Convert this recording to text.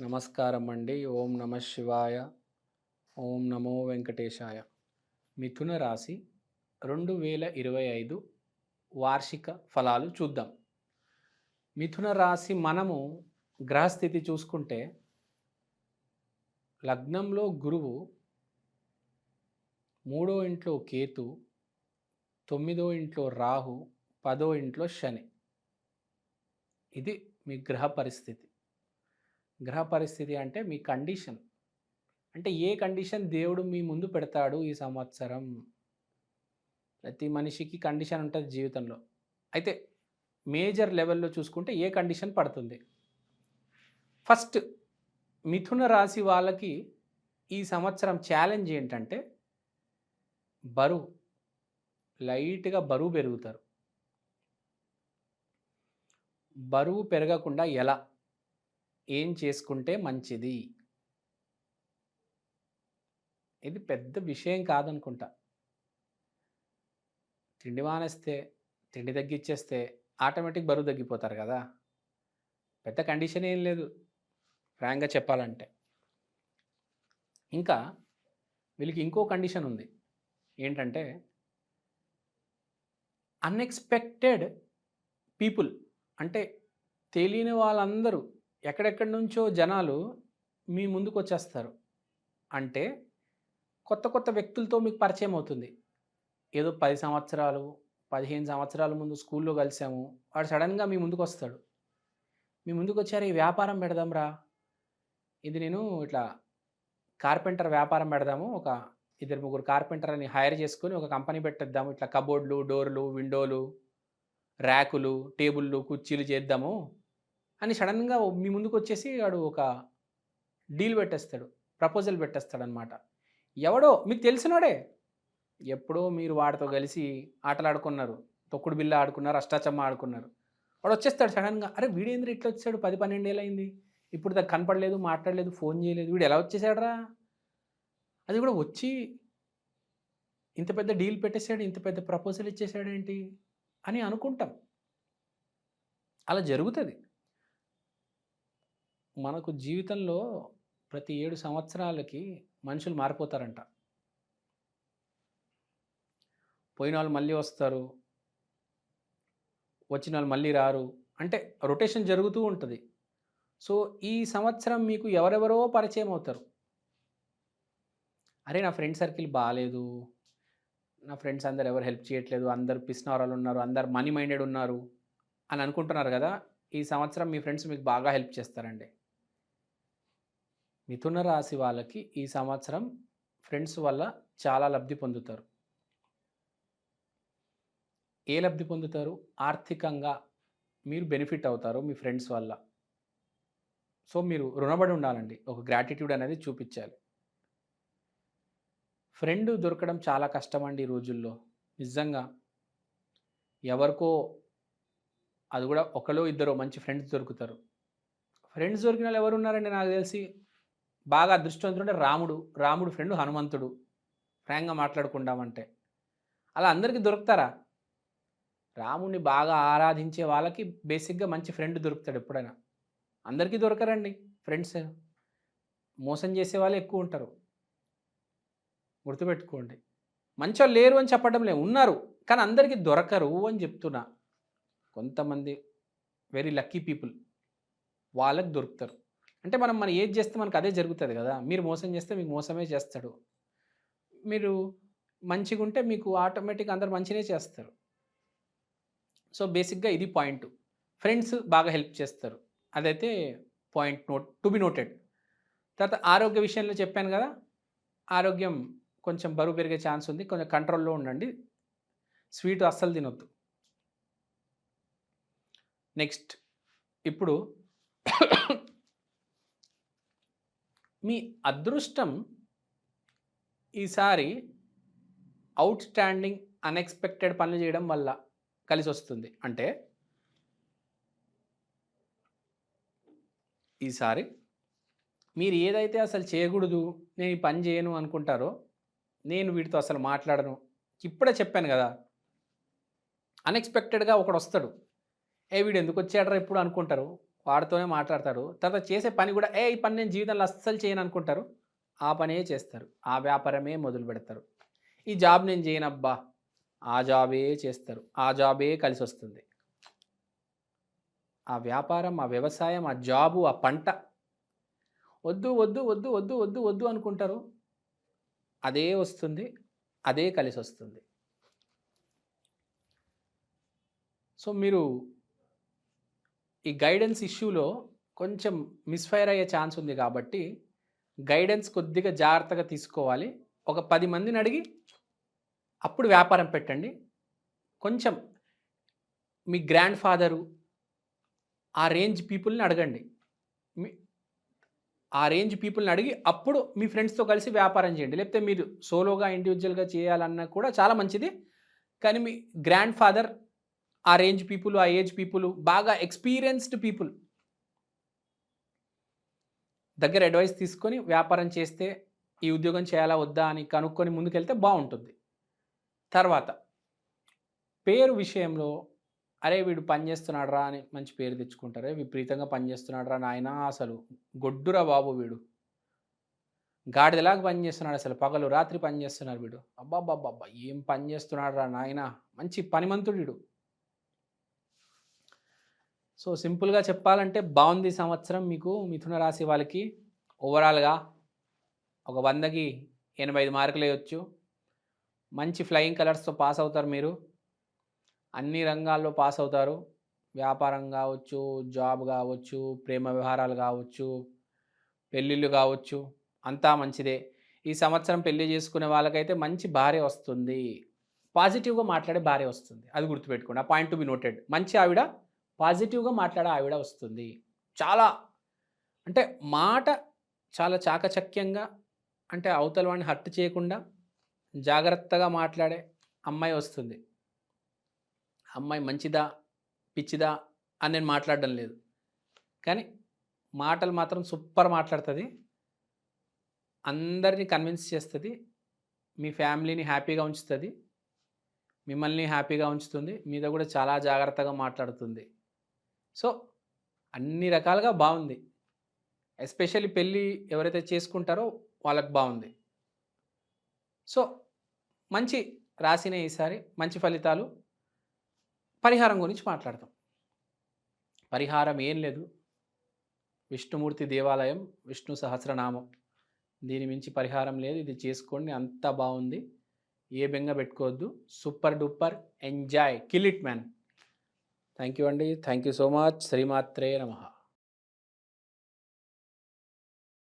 నమస్కారం అండి ఓం నమ శివాయ. ఓం నమో వెంకటేశాయ. మిథున రాశి రెండు వేల ఇరవై ఐదు వార్షిక ఫలాలు చూద్దాం. మిథున రాశి మనము గ్రహస్థితి చూసుకుంటే లగ్నంలో గురువు మూడో ఇంట్లో కేతు తొమ్మిదో ఇంట్లో రాహు పదో ఇంట్లో శని. ఇది మీ గ్రహ పరిస్థితి. గ్రహ పరిస్థితి అంటే మీ కండిషన్. అంటే ఏ కండిషన్ దేవుడు మీ ముందు పెడతాడు ఈ సంవత్సరం? ప్రతి మనిషికి కండిషన్ ఉంటుంది జీవితంలో. అయితే మేజర్ లెవెల్లో చూసుకుంటే ఏ కండిషన్ పడుతుంది? ఫస్ట్ మిథున రాశి వాళ్ళకి ఈ సంవత్సరం ఛాలెంజ్ ఏంటంటే బరువు. లైట్గా బరువు పెరుగుతారు. బరువు పెరగకుండా ఎలా? ఏం చేసుకుంటే మంచిది? ఇది పెద్ద విషయం కాదనుకుంటా. తిండి మానేస్తే తిండి తగ్గిచ్చేస్తే ఆటోమేటిక్ బరువు తగ్గిపోతారు కదా. పెద్ద కండిషన్ ఏం లేదు. ఫ్రాంక్గా చెప్పాలంటే. ఇంకా వీళ్ళకి ఇంకో కండిషన్ ఉంది. ఏంటంటే అన్ఎక్స్పెక్టెడ్ పీపుల్ అంటే తెలియని వాళ్ళందరూ ఎక్కడెక్కడి నుంచో జనాలు మీ ముందుకు వచ్చేస్తారు అంటే కొత్త కొత్త వ్యక్తులతో మీకు పరిచయం అవుతుంది. ఏదో పది సంవత్సరాలు పదిహేను సంవత్సరాల ముందు స్కూల్లో కలిసాము వాడు సడన్గా మీ ముందుకు వస్తాడు మీ ముందుకు వచ్చారు ఈ వ్యాపారం పెడదాంరా. ఇది నేను ఇట్లా కార్పెంటర్ వ్యాపారం పెడదాము ఒక ఇద్దరు ముగ్గురు కార్పెంటర్ని హైర్ చేసుకొని ఒక కంపెనీ పెట్టేద్దాము ఇట్లా కబోర్డ్లు డోర్లు విండోలు ర్యాకులు టేబుళ్ళు కుర్చీలు చేద్దాము. అని సడన్గా మీ ముందుకు వచ్చేసి వాడు ఒక డీల్ పెట్టేస్తాడు. ప్రపోజల్ పెట్టేస్తాడు అనమాట ఎవడో మీకు తెలిసినోడే. ఎప్పుడో మీరు వాడితో కలిసి ఆటలాడుకున్నారు. తొక్కుడు బిల్ల ఆడుకున్నారు అష్టాచమ్మ ఆడుకున్నారు. వాడు వచ్చేస్తాడు సడన్గా. అరే వీడేంద్ర ఇట్లా వచ్చాడు? పది పన్నెండు అయింది ఇప్పుడు దాకా కనపడలేదు మాట్లాడలేదు ఫోన్ చేయలేదు. వీడు ఎలా వచ్చేసాడరా? అది కూడా వచ్చి ఇంత పెద్ద డీల్ పెట్టేశాడు ఇంత పెద్ద ప్రపోజల్ ఇచ్చేసాడు ఏంటి అని అనుకుంటాం. అలా జరుగుతుంది. మనకు జీవితంలో ప్రతి ఏడు సంవత్సరాలకి మనుషులు మారిపోతారంట. పోయిన వాళ్ళు మళ్ళీ వస్తారు. వచ్చిన వాళ్ళు మళ్ళీ రారు. అంటే రొటేషన్ జరుగుతూ ఉంటుంది. సో ఈ సంవత్సరం మీకు ఎవరెవరో పరిచయం అవుతారు. అరే నా ఫ్రెండ్ సర్కిల్ బాగాలేదు నా ఫ్రెండ్స్ అందరు ఎవరు హెల్ప్ చేయట్లేదు. అందరు పిస్నవరాలు ఉన్నారు. అందరు మనీ మైండెడ్ ఉన్నారు. అని అనుకుంటున్నారు కదా ఈ సంవత్సరం మీ ఫ్రెండ్స్ మీకు బాగా హెల్ప్ చేస్తారండి. మిథున రాశి వాళ్ళకి ఈ సంవత్సరం ఫ్రెండ్స్ వల్ల చాలా లబ్ధి పొందుతారు. ఏ లబ్ధి పొందుతారు? ఆర్థికంగా మీరు బెనిఫిట్ అవుతారు మీ ఫ్రెండ్స్ వల్ల. సో మీరు రుణపడి ఉండాలండి. ఒక గ్రాటిట్యూడ్ అనేది చూపించాలి. ఫ్రెండ్ దొరకడం చాలా కష్టం అండి ఈ రోజుల్లో. నిజంగా. ఎవరికో అది కూడా ఒకలో ఇద్దరు మంచి ఫ్రెండ్స్ దొరుకుతారు. ఫ్రెండ్స్ దొరికిన వాళ్ళు ఎవరు ఉన్నారండి నాకు తెలిసి? బాగా అదృష్టవంతుడు రాముడు. రాముడు ఫ్రెండ్ హనుమంతుడు. ఫ్రాంక్గా మాట్లాడుకుందామంటే అలా అందరికీ దొరుకుతారా? రాముడిని బాగా ఆరాధించే వాళ్ళకి బేసిక్గా మంచి ఫ్రెండ్ దొరుకుతాడు ఎప్పుడైనా. అందరికీ దొరకరండి ఫ్రెండ్స్. మోసం చేసే వాళ్ళు ఎక్కువ ఉంటారు. గుర్తుపెట్టుకోండి. మంచోళ్ళు లేరు అని చెప్పడం లేదు. ఉన్నారు. కానీ అందరికీ దొరకరు అని చెప్తున్నా. కొంతమంది వెరీ లక్కీ పీపుల్ వాళ్ళకి దొరుకుతారు. అంటే మనం మనం ఏది చేస్తే మనకు అదే జరుగుతుంది కదా. మీరు మోసం చేస్తే మీకు మోసమే చేస్తాడు. మీరు మంచిగా ఉంటే మీకు ఆటోమేటిక్ అందరు మంచినే చేస్తారు. సో బేసిక్గా ఇది పాయింట్. ఫ్రెండ్స్ బాగా హెల్ప్ చేస్తారు. అదైతే point note to be noted. తర్వాత ఆరోగ్య విషయంలో చెప్పాను కదా. ఆరోగ్యం కొంచెం బరువు పెరిగే ఛాన్స్ ఉంది. కొంచెం కంట్రోల్లో ఉండండి. స్వీట్ అస్సలు తినొద్దు. నెక్స్ట్ ఇప్పుడు మీ అదృష్టం ఈసారి అవుట్ స్టాండింగ్ అన్ఎక్స్పెక్టెడ్ పనులు చేయడం వల్ల కలిసి వస్తుంది అంటే ఈసారి మీరు ఏదైతే అసలు చేయకూడదు నేను ఈ పని చేయను అనుకుంటారో నేను వీటితో అసలు మాట్లాడను ఇప్పుడే చెప్పాను కదా. అన్ఎక్స్పెక్టెడ్గా ఒకడు వస్తాడు. ఏ వీడు ఎందుకు వచ్చాడరా ఇప్పుడు అనుకుంటారు? వాడితోనే మాట్లాడతారు. తర్వాత చేసే పని కూడా ఏ ఈ పని నేను జీవితంలో అస్సలు చేయను అనుకుంటారు. ఆ పనే చేస్తారు. ఆ వ్యాపారమే మొదలు పెడతారు. ఈ జాబ్ నేను చేయనబ్బా ఆ జాబే చేస్తారు. ఆ జాబే కలిసి వస్తుంది. ఆ వ్యాపారం ఆ వ్యవసాయం ఆ జాబు ఆ పంట. వద్దు వద్దు వద్దు వద్దు వద్దు వద్దు అనుకుంటారు. అదే వస్తుంది. అదే కలిసి వస్తుంది. సో మీరు ఈ గైడెన్స్ ఇష్యూలో కొంచెం మిస్ఫైర్ అయ్యే ఛాన్స్ ఉంది కాబట్టి గైడెన్స్ కొద్దిగా జాగ్రత్తగా తీసుకోవాలి. ఒక పది మందిని అడిగి అప్పుడు వ్యాపారం పెట్టండి. కొంచెం మీ గ్రాండ్ ఫాదరు ఆ రేంజ్ పీపుల్ని అడగండి. మీ ఆ రేంజ్ పీపుల్ని అడిగి అప్పుడు మీ ఫ్రెండ్స్తో కలిసి వ్యాపారం చేయండి. లేకపోతే మీరు సోలోగా ఇండివిజువల్గా చేయాలన్నా కూడా చాలా మంచిది. కానీ మీ గ్రాండ్ ఫాదర్ ఆ రేంజ్ పీపుల్ ఆ ఏజ్ పీపుల్ బాగా ఎక్స్పీరియన్స్డ్ పీపుల్ దగ్గర అడ్వైస్ తీసుకొని వ్యాపారం చేస్తే ఈ ఉద్యోగం చేయాలా వద్దా అని కనుక్కొని ముందుకెళ్తే బాగుంటుంది. తర్వాత పేరు విషయంలో అరే వీడు పనిచేస్తున్నాడరా అని మంచి పేరు తెచ్చుకుంటారే విపరీతంగా పనిచేస్తున్నాడు రా నాయన అసలు గొడ్డురా బాబు వీడు. గాడిదలాగా పనిచేస్తున్నాడు అసలు పగలు రాత్రి పనిచేస్తున్నాడు వీడు. అబ్బాబ్బాబ్బా ఏం పనిచేస్తున్నాడు రా నాయన మంచి పనిమంతుడు వీడు. సో సింపుల్గా చెప్పాలంటే బాగుంది సంవత్సరం మీకు మిథున రాశి వాళ్ళకి. ఓవరాల్గా ఒక వందకి ఎనభై ఐదు మార్కులు వేయొచ్చు. మంచి ఫ్లయింగ్ కలర్స్తో పాస్ అవుతారు మీరు. అన్ని రంగాల్లో పాస్ అవుతారు. వ్యాపారం కావచ్చు జాబ్ కావచ్చు ప్రేమ వ్యవహారాలు కావచ్చు పెళ్ళిళ్ళు కావచ్చు అంతా మంచిదే. ఈ సంవత్సరం పెళ్ళి చేసుకునే వాళ్ళకైతే మంచి భార్య వస్తుంది. పాజిటివ్గా మాట్లాడే భార్య వస్తుంది. అది గుర్తుపెట్టుకోండి. ఆ పాయింట్ టు బి నోటెడ్. మంచి ఆవిడ పాజిటివ్గా మాట్లాడే ఆవిడ వస్తుంది. చాలా అంటే మాట చాలా చాకచక్యంగా అంటే అవతల వాడిని హర్ట్ చేయకుండా జాగ్రత్తగా మాట్లాడే అమ్మాయి వస్తుంది. అమ్మాయి మంచిదా పిచ్చిదా అని నేను మాట్లాడడం లేదు. కానీ మాటలు మాత్రం సూపర్ మాట్లాడుతుంది. అందరినీ కన్విన్స్ చేస్తుంది. మీ ఫ్యామిలీని హ్యాపీగా ఉంచుతుంది. మిమ్మల్ని హ్యాపీగా ఉంచుతుంది. మీద కూడా చాలా జాగ్రత్తగా మాట్లాడుతుంది. సో అన్ని రకాలుగా బాగుంది ఎస్పెషల్లీ పెళ్ళి ఎవరైతే చేసుకుంటారో వాళ్ళకి బాగుంది సో మంచి రాసిన ఈసారి మంచి ఫలితాలు. పరిహారం గురించి మాట్లాడతాం. పరిహారం ఏం లేదు. విష్ణుమూర్తి దేవాలయం విష్ణు సహస్రనామం. దీని మించి పరిహారం లేదు. ఇది చేసుకోండి. అంతా బాగుంది ఏ బెంగ పెట్టుకోవద్దు. Super duper. Enjoy. Kill it man. Thank you అండి. Thank you so much. శ్రీమాత్రే నమః.